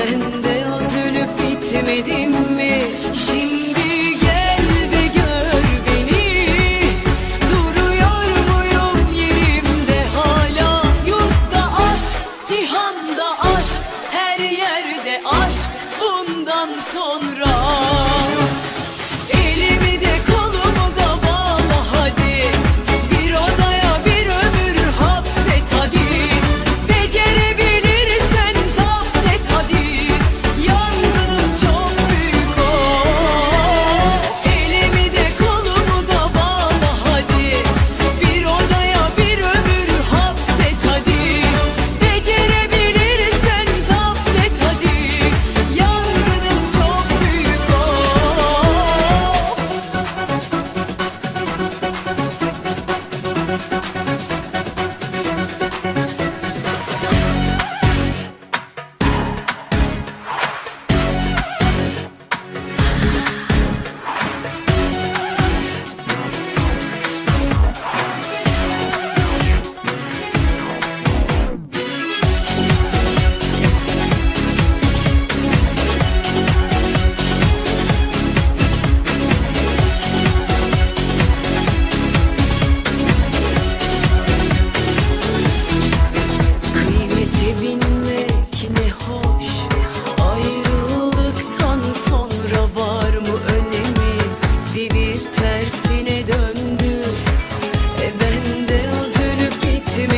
Ben de üzülüp bitmedim mi? Şimdi gel de gör beni. Duruyor muyum yerimde? Hala Yurtta aşk, cihanda aşk Her yerde aşk. Bundan sonra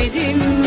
Sevmedim